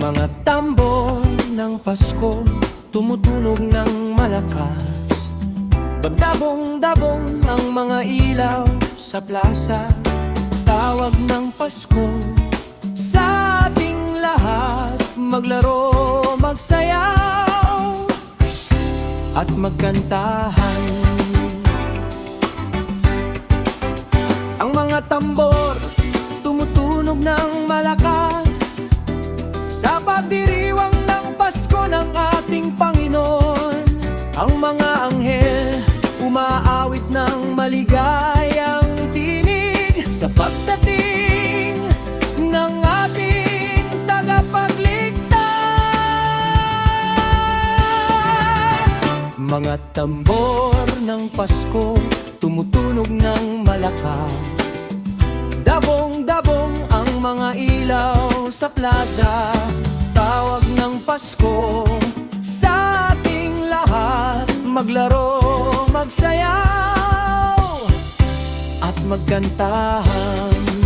Mga tambor ng Pasko Tumutunog ng malakas. Bagdabong-dabong ang mga ilaw sa plaza Tawag ng Pasko. Sa ating lahat Maglaro, magsayaw At magkantahan. Ang mga tambor Tumutunog ng malakas pagdiriwang ng Pasko ng ating Panginoon Ang mga anghel Umaawit ng maligayang tinig Sa pagdating ng ating tagapagligtas. Mga tambor ng Pasko Tumutunog ng malakas. Dabong-dabong ang mga ilaw sa plaza Pasko. Sa ating lahat Maglaro, magsayaw at magkantahan